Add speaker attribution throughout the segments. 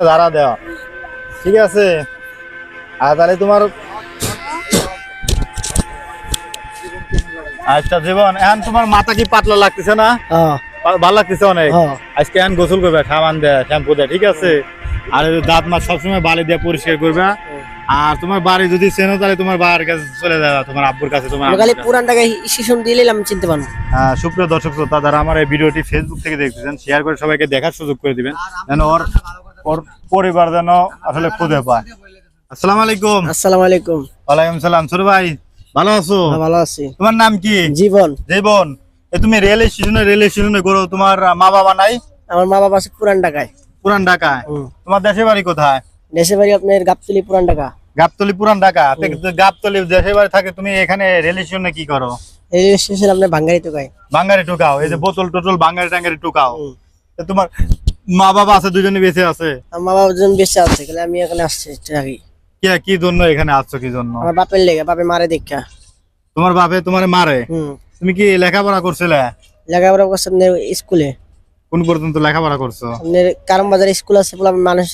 Speaker 1: ধারা দেওয়া। ঠিক আছে? আর তাহলে তোমার আচ্ছা জীবন এখন তোমার মাথা কি পাতলা লাগতেছে না?
Speaker 2: হ্যাঁ।
Speaker 1: ভালো লাগতেছে অনেক?
Speaker 2: হ্যাঁ।
Speaker 1: আজকে এখন গোসল করবে সাবান দেয় শ্যাম্পু দেয় ঠিক আছে? আর দাঁত মাছ সবসময় বালি দিয়ে পরিষ্কার করবে। আর তোমার বাড়ি যদি চেনো তাহলে তোমার বাবার কাছে চলে যাবে তোমার আব্বুর কাছে তোমার
Speaker 2: খালি। পুরান টাকায় শিশু দিলে আমি চিনতে পারব
Speaker 1: আহ, সুপ্রিয় দর্শক শ্রোতা যারা আমার এই ভিডিওটি ফেসবুক থেকে দেখতেছেন শেয়ার করে সবাইকে দেখার সুযোগ করে দিবেন। যেন ওর ওর পরিবার যেন আসলে খুঁজে পায়। আসসালামু আলাইকুম।
Speaker 2: আসসালামু আলাইকুম।
Speaker 1: ওয়ালাইকুম সালাম। ছোট ভাই ভালো আছো?
Speaker 2: হ্যাঁ, ভালো আছি।
Speaker 1: তোমার নাম কি?
Speaker 2: জীবন
Speaker 1: জীবন তুমি রেল স্টেশনে রেল স্টেশনে করো তোমার মা বাবা নাই?
Speaker 2: আমার মা বাবা আছে পুরান টাকায়
Speaker 1: পুরান ঢাকায়। তোমার দেশের বাড়ি কোথায়?
Speaker 2: দেশে বাড়ি আপনার গাবতলি পুরান টাকা
Speaker 1: গাবতলি পুরান ঢাকা। গাবতলি দেশের বাড়ি থাকে তুমি এখানে রেল স্টেশনে কি করো?
Speaker 2: রেলওয়ে স্টেশন আপনার ভাঙ্গারি টাকায়
Speaker 1: বাঙ্গারি টুকাও। এই যে বোতল টোতল বাঙ্গারি টাঙ্গারি টুকাও তোমার মা বাবা আছে দুজনে বেঁচে আছে?
Speaker 2: আমার মা বাবা দুজন বেঁচে আছে তাহলে আমি এখানে আসছি থাকি
Speaker 1: কি কি জন্য এখানে আসছো কি জন্য?
Speaker 2: আমার বাপের লেগে বাপে মারে দেখা।
Speaker 1: তোমার বাপে তোমার মারে? তুমি কি লেখাপড়া করছিলে?
Speaker 2: লেখাপড়া করছে আপনার স্কুলে।
Speaker 1: কোন পর্যন্ত লেখাপড়া করছ?
Speaker 2: কারণ বাজার স্কুল আছে পোলা মানুষ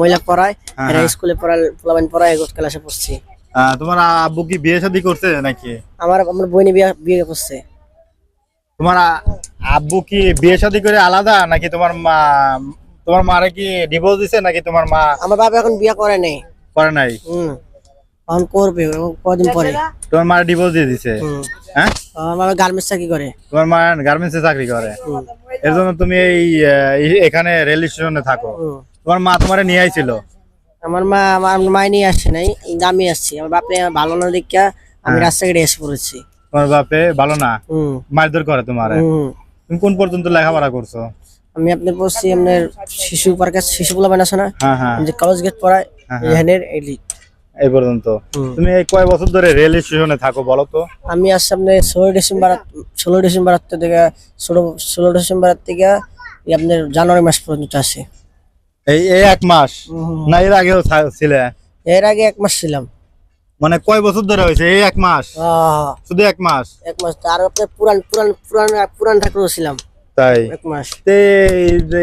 Speaker 2: মহিলা পড়ায়
Speaker 1: হ্যাঁ,
Speaker 2: এরা
Speaker 1: হ্যাঁ।
Speaker 2: স্কুলে পড়ায় পোলাবান পড়ায় এগোট ক্লাসে পড়ছি।
Speaker 1: তোমার আব্বু কি বিয়ে শাদী করছে নাকি?
Speaker 2: আমার আমার বইনি বিয়ে বিয়ে করছে।
Speaker 1: তোমার আব্বু কি বিয়ে শাদী করে আলাদা নাকি তোমার মা তোমার মারে কি ডিভোর্স দিছে নাকি তোমার মা
Speaker 2: আমার বাবা এখন বিয়ে করে নাই।
Speaker 1: করে নাই?
Speaker 2: হুম। এখন করবে কদিন পরে।
Speaker 1: তোমার মার ডিভোর্স দিয়ে দিছে? হ্যাঁ?
Speaker 2: আমার বাবা গার্মেন্টস চাকরি করে।
Speaker 1: তোমার মা গার্মেন্টসে চাকরি করে। এর জন্য তুমি এই এখানে রেল স্টেশনে থাকো। তোমার মা তোমারে নিয়ে আইছিল?
Speaker 2: আমার মা আমার মাই নিয়ে আসছে নাই আমি আসছি। আমার বাপে ভালো না দেখা আমি রাস্তাঘাটে এসে পড়েছি।
Speaker 1: তোমার বাপে ভালো না মারধর করে তোমারে। তুমি কোন পর্যন্ত লেখাপড়া করছ?
Speaker 2: আমি আপনার পড়ছি আপনার শিশু পার্কে শিশু পোলা বানাছো না?
Speaker 1: হ্যাঁ হ্যাঁ।
Speaker 2: যে কলেজ গেট পড়ায়
Speaker 1: হ্যাঁ,
Speaker 2: এখানের এলি
Speaker 1: এই পর্যন্ত। তুমি এই কয় বছর ধরে রেল স্টেশনে থাকো বলো তো?
Speaker 2: আমি আসছি আপনার ষোলো ডিসেম্বর ষোলো ডিসেম্বর থেকে ষোলো ষোলো ডিসেম্বর থেকে আপনার জানুয়ারি মাস পর্যন্ত আসি
Speaker 1: এই এই এক মাস? না এর আগেও ছিলে?
Speaker 2: এর আগে এক মাস ছিলাম।
Speaker 1: মানে কয় বছর ধরে হয়েছে? এই এক মাস। শুধু এক মাস?
Speaker 2: এক মাস। আর আপনার পুরান পুরান পুরান পুরান ঠাকুর ছিলাম।
Speaker 1: তাই?
Speaker 2: এক মাস।
Speaker 1: তে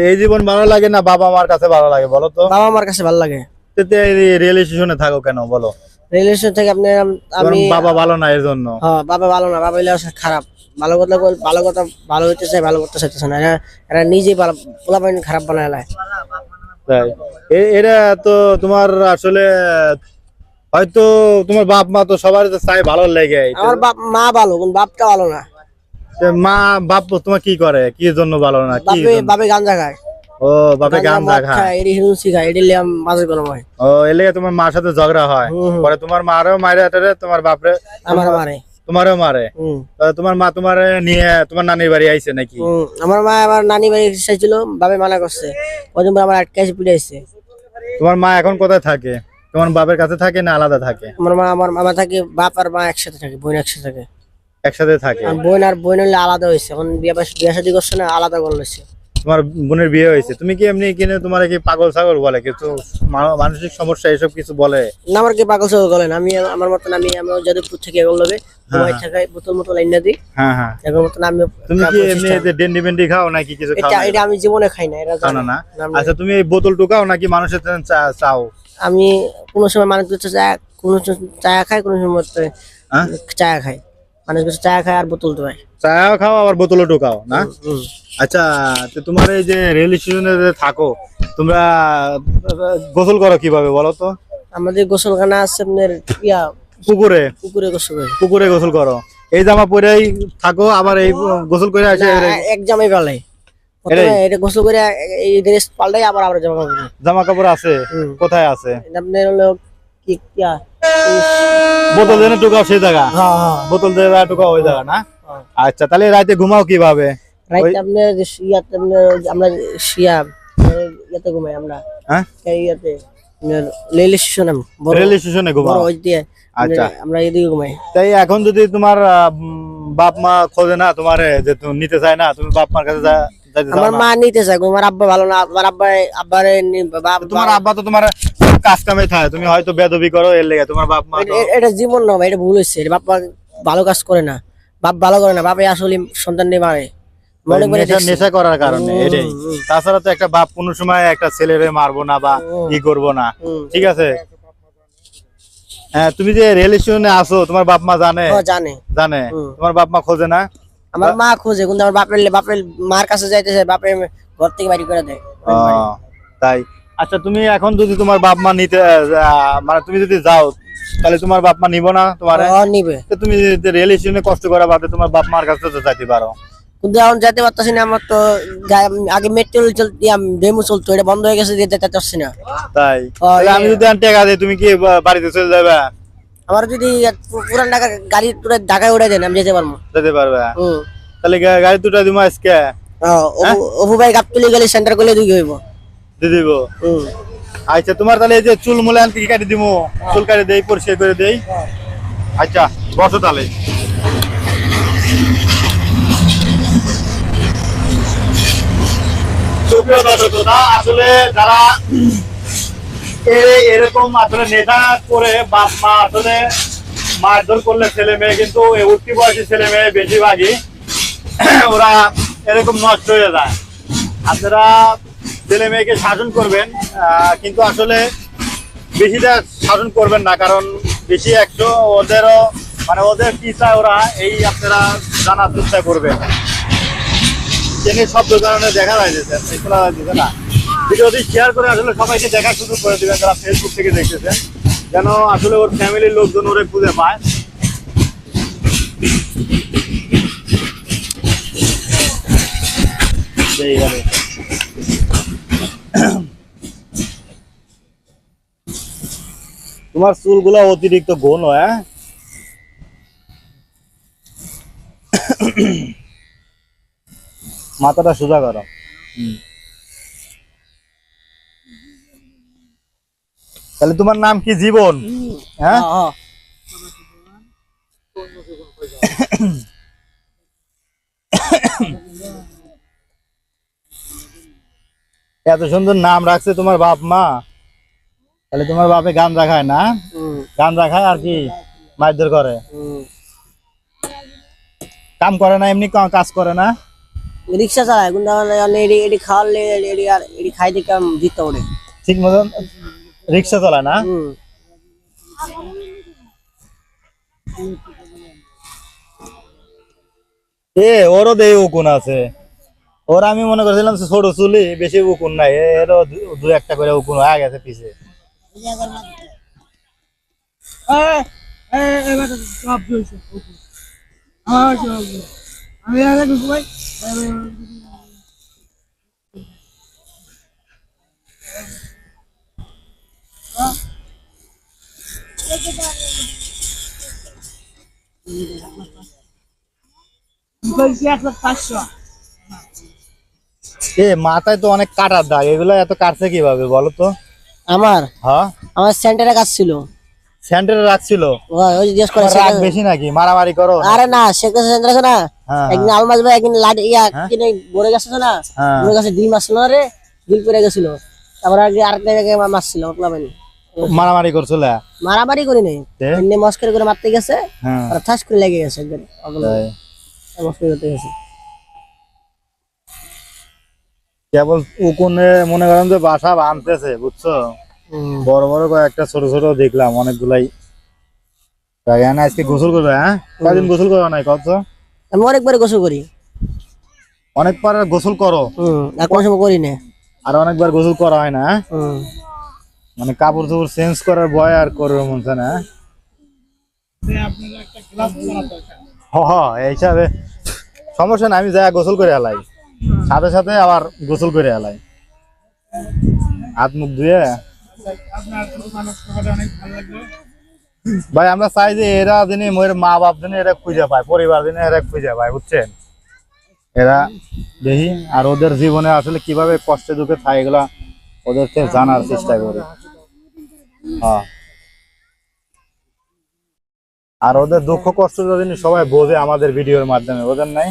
Speaker 1: এই- জীবন ভালো লাগে না বাবা মার কাছে ভালো লাগে বলো তো?
Speaker 2: বাবা আমার কাছে ভালো লাগে।
Speaker 1: তে তে এই রেল স্টেশনে থাকো কেন বলো?
Speaker 2: রিলেশন থেকে আপনার আম-
Speaker 1: বাবা ভালো না এর জন্য।
Speaker 2: হ্যাঁ বাবা ভালো না বাবা হইলে খারাপ। ভালো কথা বল- ভালো কথা ভালো হইতে চাই ভালো করতে চাইতেছে না। এরা এরা নিজেই ভালো পোলা পানি খারাপ বানায়
Speaker 1: এরা তো তোমার আসলে হয়তো তোমার বাপ মা তো সবার চাই ভালো লেগে
Speaker 2: আমার বাপ মা ভালো কিন্তু বাপটা ভালো না।
Speaker 1: মা বাপ তোমার কি করে? কি জন্য ভালো না? কি
Speaker 2: বাপে? বাপে খায়
Speaker 1: ও বাপে
Speaker 2: গাঁজা
Speaker 1: খায়
Speaker 2: হিরুসি মাঝে গরম হয়
Speaker 1: ও এলে তোমার মার সাথে ঝগড়া হয়।
Speaker 2: হুম, হুম।
Speaker 1: পরে তোমার মারও মারে আটারে তোমার বাপরে
Speaker 2: আমার মারে।
Speaker 1: তোমারও মারে। তোমার মা তোমার নিয়ে তোমার নানির বাড়ি আইছে নাকি?
Speaker 2: হুম। আমার মা আমার নানি বাড়ি চাইছিল বাপে মানা করছে। কদিন পর আমার আটকাইছে পিটাইছে।
Speaker 1: তোমার মা এখন কোথায় থাকে? তোমার বাপের কাছে থাকে না আলাদা থাকে?
Speaker 2: আমার মা আমার মামা থাকে বাপ আর মা একসাথে থাকে বোন একসাথে থাকে।
Speaker 1: একসাথে থাকে?
Speaker 2: আর বোন আর বোন হলে আলাদা হয়েছে। এখন বিয়ে বিয়ে শাদী করছে না আলাদা করলেছে
Speaker 1: তোমার বোনের বিয়ে হয়েছে। তুমি কি এমনি কিনে তোমার কি পাগল ছাগল বলে? কিছু মানসিক সমস্যা এসব কিছু বলে?
Speaker 2: না আমার কি পাগল সাগল গলেন আমি আমার মতন আমি আমি যাদবপুর থেকে এগুলো লবে ঘুমাই থাকাই বোতল মতো লাইন না দিই।
Speaker 1: হ্যাঁ হ্যাঁ।
Speaker 2: এগুলোর মতন আমি
Speaker 1: তুমি কি এমনি এতে ডেন্ডি বেন্ডি খাও নাকি কিছু খাও
Speaker 2: এটা এটা আমি জীবনে খাই না এটা জানো।
Speaker 1: না। না
Speaker 2: না,
Speaker 1: আচ্ছা তুমি এই বোতল টুকাও নাকি মানুষের চাও?
Speaker 2: আমি কোনো সময় মানুষ কিছু চা কোনো চা খাই কোনো সময়
Speaker 1: হ্যাঁ।
Speaker 2: চা খাই। মানুষ কিছু চা খায় আর বোতল তো
Speaker 1: চাও খাও আবার বোতলও ঢুকাও না? আচ্ছা তো তোমার এই যে রেল স্টেশনে যে থাকো তোমরা গোসল করো কীভাবে বলো তো?
Speaker 2: আমাদের গোসলখানা আছে আপনার ইয়া
Speaker 1: পুকুরে?
Speaker 2: পুকুরে গোসল করে।
Speaker 1: পুকুরে গোসল করো। এই জামা পরেই থাকো আবার এই গোসল করে আসে
Speaker 2: এক জামাই পালাই। প্রথমে এটা গোসল করে এই ড্রেস পাল্টাই আবার আবার জামা কাপড়
Speaker 1: জামা কাপড় আছে? কোথায় আছে?
Speaker 2: আপনার হলো কি
Speaker 1: বোতল যেন টুকাও সেই জায়গা?
Speaker 2: হ্যাঁ হ্যাঁ।
Speaker 1: বোতল দিয়ে টুকাও ওই জায়গা না?
Speaker 2: হ্যাঁ।
Speaker 1: আচ্ছা তাহলে রাতে ঘুমাও কীভাবে?
Speaker 2: ইয়াতে আমরা শিয়া ইয়াতে ঘুমাই আমরা।
Speaker 1: হ্যাঁ?
Speaker 2: ইয়াতে রেল স্টেশন
Speaker 1: রেল স্টেশনে ঘুমাও?
Speaker 2: বড় ওই দিয়ে
Speaker 1: আচ্ছা।
Speaker 2: আমরা- এদিকে ঘুমাই।
Speaker 1: তাই এখন যদি তোমার বাপ মা খোঁজে না তোমার যে তুমি নিতে চায় না তুমি বাপ মার কাছে
Speaker 2: আমার মা নিতে আমার আব্বা ভালো না আমার আব্বা আব্বারে
Speaker 1: তোমার আব্বা তো তোমার কাজ কামে থাকে তুমি হয়তো বেদবি করো এর লেগে তোমার বাপ মা
Speaker 2: এটা জীবন না ভাই, এটা ভুল হচ্ছে বাপ ভালো কাজ করে না বাপ ভালো করে না বাপে আসলে সন্তান নিয়ে মারে। মনে করে
Speaker 1: নেশা করার কারণে এটাই। তাছাড়া তো একটা বাপ কোনো সময় একটা ছেলেরে মারবো না বা। ই করব না। ঠিক আছে? হ্যাঁ তুমি যে রেল স্টেশনে আসো তোমার বাপ মা জানে?
Speaker 2: জানে।
Speaker 1: জানে।
Speaker 2: হুম।
Speaker 1: তোমার বাপ মা খোঁজে না?
Speaker 2: আমার মা খোঁজে কিন্তু আমার বাপের বাপের মার কাছে যাইতেছে বাপের ঘর থেকে বাড়ি করে দেয়।
Speaker 1: তাই। আচ্ছা তুমি এখন যদি তোমার বাপ মা নিতে মানে তুমি যদি যাও তাহলে তোমার বাপ মা নিব না তোমার?
Speaker 2: ও নিবে।
Speaker 1: তুমি যদি রেল স্টেশনে কষ্ট করা বাদে তোমার বাপ মার কাছে তো যাইতে পারো।
Speaker 2: কিন্তু এখন যেতে পারতেছি না আমার তো আগে মেট্রো চলতে ডেমো চলতো এটা বন্ধ হয়ে গেছে যেতে পারছি না।
Speaker 1: তাই। তাহলে আমি
Speaker 2: ইয়ে।
Speaker 1: যদি টাকা দিই তুমি কি বাড়িতে চলে যাবে
Speaker 2: আমার যদি পুরান ঢাকা গাড়ি পুরো ঢাকায় উড়ে দেন আমি যেতে পারব।
Speaker 1: যেতে পারবে? তাহলে গাড়ি দুটা দিমা আজকে?
Speaker 2: ও, অপু- ভাই গাবতলি গেলে সেন্টার করলে দুই হইব।
Speaker 1: দিয়ে দিব?
Speaker 2: হুম।
Speaker 1: আচ্ছা তোমার তাহলে এই যে চুল মুলে আনতে কি কাটি দিমু? চুল কাটি দেই পরিষ্কার করে দেই। আচ্ছা বসো তাহলে। সুপ্রিয় দর্শক আসলে যারা এরকম আসলে নেশা করে মা আসলে মারধর করলে ছেলে মেয়ে কিন্তু উঠতি বয়সী ছেলে মেয়ে বেশিরভাগই ওরা এরকম নষ্ট হয়ে যায়। আপনারা ছেলে মেয়েকে শাসন করবেন কিন্তু আসলে বেশিটা শাসন করবেন না, কারণ বেশি একটু ওদেরও মানে ওদের কি চায় ওরা এই আপনারা জানার চেষ্টা করবেন। জেনে শব্দ কারণে দেখা যাইতেছে না। ভিডিওটি শেয়ার করে, আসলে সবাইকে দেখার সুযোগ করে দিবেন যারা ফেসবুক থেকে দেখতেছেন যেন আসলে ওর ফ্যামিলির লোকজন ওরে খুঁজে পায় এই গেল। তোমার চুলগুলো অতিরিক্ত ঘন হ্যাঁ মাথাটা সোজা করো হুম। তাহলে তোমার নাম কি জীবন? হ্যাঁ। এত সুন্দর নাম রাখছে তোমার বাপ মা। তাহলে তোমার বাপে গান রাখায় না? গান রাখায় আর কি? মারধর করে। কাম করে না এমনি কাজ করে না?
Speaker 2: রিক্সা চালায় খাওয়ালে দিকে দিতে
Speaker 1: ঠিক মতন? রিক্সা চালায় না? এ ওরও দেই উকুন আছে। ওর আমি মনে করছিলাম ছোট চুলি বেশি উকুন নাই। এ- এরও দু- একটা করে উকুন হয়ে গেছে পিছে। এ মাথায় তো অনেক কাটার দাগ এগুলো এত কাটছে কীভাবে বলো তো?
Speaker 2: আমার?
Speaker 1: হ্যাঁ।
Speaker 2: আমার সেন্টারে কাজ ছিল।
Speaker 1: সেন্টারে রাখছিল
Speaker 2: ওই জিজ্ঞেস করে
Speaker 1: রাগ বেশি নাকি? মারামারি করো।
Speaker 2: আরে না সেন্টার আছে না।
Speaker 1: হ্যাঁ।
Speaker 2: একদিন আলমাজ ভাই একদিন লাডি ইয়া কিনে বড়ে গেছে না।
Speaker 1: হ্যাঁ।
Speaker 2: বড়ে গেছে ডিম আসলো রে ডিম পড়ে গেছিল। তারপর আগে আরেকটা জায়গায় মা- মারছিল প্লাবানি
Speaker 1: মারামারি করছিল।
Speaker 2: মারামারি করি নাই? এমনি মস্কের করে মারতে গেছে
Speaker 1: হ্যাঁ।
Speaker 2: আর ঠাস করে লেগে গেছে একদম। মস্কের করতে গেছে।
Speaker 1: কেবল উকুনে মনে করেন যে বাসা বাঁধতেছে বুঝছ। বড় বড় কয়েকটা ছোট ছোট দেখলাম অনেকগুলাই। আজকে গোসল করবে হ্যাঁ? গোসল করবে নাই কত?
Speaker 2: আমি অনেকবার গোসল করি।
Speaker 1: অনেক পার গোসল করো?
Speaker 2: কোনো সময় করি না
Speaker 1: আর অনেকবার গোসল করা হয় না হ্যাঁ? মানে কাপড় চোপড় চেঞ্জ করার ভয় আর করবে মন চায় না হ্যাঁ? হ হ এই হিসাবে সমস্যা না আমি যাই গোসল করে এলাই। সাথে সাথে আবার গোসল করে এলাই। হাত মুখ ধুয়ে। ভাই আমরা চাই যে এরা দিনে মোর মা বাপ দিনে এরা খুঁজে পায় পরিবার দিনে এরা খুঁজে পায় বুঝছেন? এরা দেখি আর ওদের জীবনে আসলে কীভাবে কষ্টে দুঃখে থাকে এগুলা ওদেরকে জানার চেষ্টা করি। আর ওদের দুঃখ কষ্ট যদি সবাই বোঝে আমাদের ভিডিওর মাধ্যমে, বোঝেন নাই?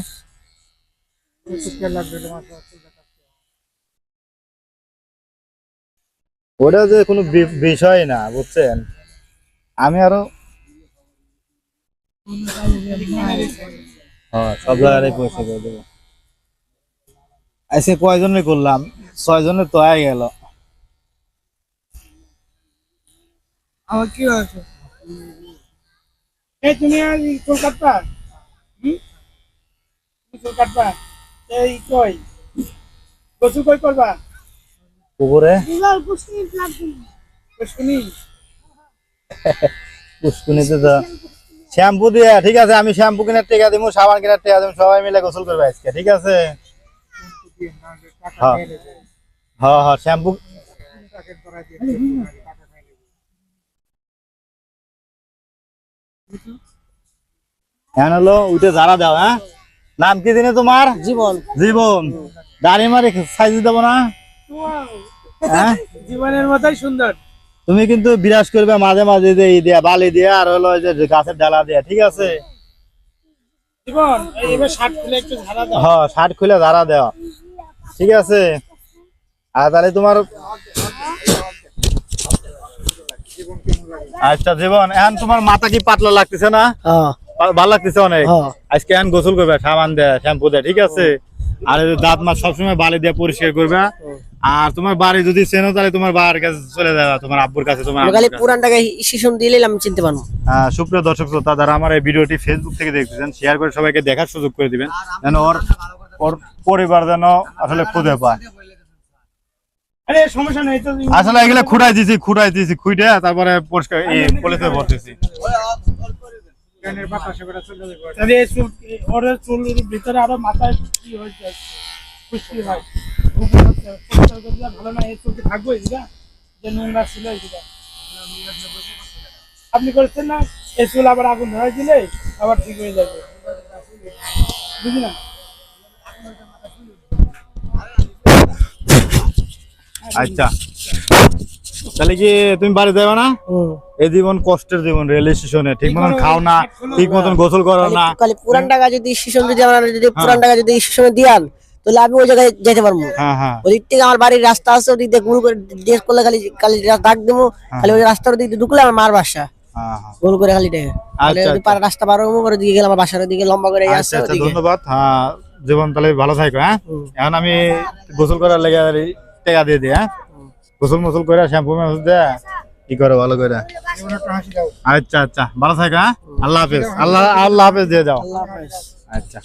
Speaker 1: ওটা যে কোনো বিষয় না, বুঝছেন? আমি আরও হ্যাঁ সব জায়গায় পয়সা করে দেবো। আজকে কয়জনে করলাম? ছয় জনের তো হয়ে গেল।
Speaker 3: আমার কি হয়েছে? এই তুমি আজ চুল কাটবা? চুল কাটবা? এই কই? গোসল কই করবা?
Speaker 1: পুকুরে
Speaker 3: পুষ্কুনি
Speaker 1: পুষ্কুনিতে তো শ্যাম্পু দিয়ে ঠিক আছে আমি শ্যাম্পু কিনার টেকা দিব সাবান কিনার টেকা দিব সবাই মিলে গোসল করবে আজকে ঠিক আছে? হ্যাঁ। হ্যাঁ হ্যাঁ শ্যাম্পু হ্যাঁ হলো উঠে যারা দাও হ্যাঁ? নাম কি দিনে তোমার?
Speaker 2: জীবন।
Speaker 1: জীবন। দাড়ি মারি সাইজ দেবো না? হ্যাঁ?
Speaker 3: জীবনের মতোই সুন্দর।
Speaker 1: তুমি কিন্তু বিরাজ করবে মাঝে মাঝে যে ই দিয়া বালি দিয়া আর হলো যে গাছের ডালা দিয়া ঠিক আছে?
Speaker 3: জীবন এই এবার শার্ট খুলে একটু ঝাড়া দাও।
Speaker 1: হ্যাঁ শার্ট খুলে ঠিক আছে? আর তাহলে তোমার আচ্ছা জীবন এখন তোমার মাথা কি পাতলা লাগতেছে না?
Speaker 2: হ্যাঁ।
Speaker 1: ভালো লাগতেছে অনেক?
Speaker 2: হ্যাঁ।
Speaker 1: আজকে এখন গোসল করবে সাবান দেয় শ্যাম্পু দেয় ঠিক আছে? আর দাঁত মাছ সবসময় বালি দিয়ে পরিষ্কার করবে। আর তোমার বাড়ি যদি চেনো তাহলে তোমার বাবার কাছে চলে যাবে তোমার আব্বুর কাছে তোমার
Speaker 2: খালি। পুরান টাকা শিশন দিলে আমি চিনতে পারব।
Speaker 1: আহ, সুপ্রিয় দর্শক শ্রোতা যারা আমার এই ভিডিওটি ফেসবুক থেকে দেখতেছেন শেয়ার করে সবাইকে দেখার সুযোগ করে দিবেন যেন ওর ওর পরিবার যেন আসলে খুঁজে পায়।
Speaker 3: আরে সমস্যা নেই তো
Speaker 1: আসলে এগুলো খুঁড়াই দিয়েছি খুঁড়াই দিয়েছি খুঁড়ে তারপরে পরিষ্কার এই পলিতে ভরতেছি
Speaker 3: চুল ওর চুলের ভিতরে আরও মাথায় কি হয়েছে? খুশকি হয়। ভালো না এই থাকব এইটা যে নোংরা ছিল এইটা আপনি করেছেন না? এই চুল আবার আগুন ধরে দিলে আবার ঠিক হয়ে যাবে। বুঝলি না
Speaker 1: আচ্ছা। তাহলে কি তুমি বাড়ি যাবে না? এই জীবন কষ্টের জীবন রেল স্টেশনে ঠিক মতন খাও না ঠিক মতন গোসল করো না।
Speaker 2: খালি পুরান টাকা যদি শিশন যদি আমার যদি পুরান টাকা যদি শিশনে দিয়ান তাহলে আমি ওই জায়গায় যেতে পারব।
Speaker 1: হ্যাঁ হ্যাঁ।
Speaker 2: থেকে আমার বাড়ির রাস্তা আছে ওদিক দিয়ে গুরু করে ড্রেস করলে খালি খালি ডাক দেবো। খালি ওই রাস্তার দিয়ে ঢুকলে আমার মার বাসা।
Speaker 1: হ্যাঁ হ্যাঁ।
Speaker 2: গোল করে খালি ডেকে
Speaker 1: আচ্ছা,
Speaker 2: পারে রাস্তা পার হব করে দিকে গেলে আমার বাসার লম্বা করে
Speaker 1: আচ্ছা
Speaker 2: আসছে
Speaker 1: আচ্ছা ধন্যবাদ। হ্যাঁ জীবন তাহলে ভালো থাকো হ্যাঁ? এখন আমি গোসল করার লেগে টাকা দিয়ে দে হ্যাঁ? গোসল মোসল করে শ্যাম্পু ম্যাম্পু দিয়ে কি করে ভালো করে আচ্ছা আচ্ছা ভালো থাকো হ্যাঁ? আল্লাহ হাফিজ আল্লাহ আল্লাহ হাফেজ দিয়ে যাও আচ্ছা।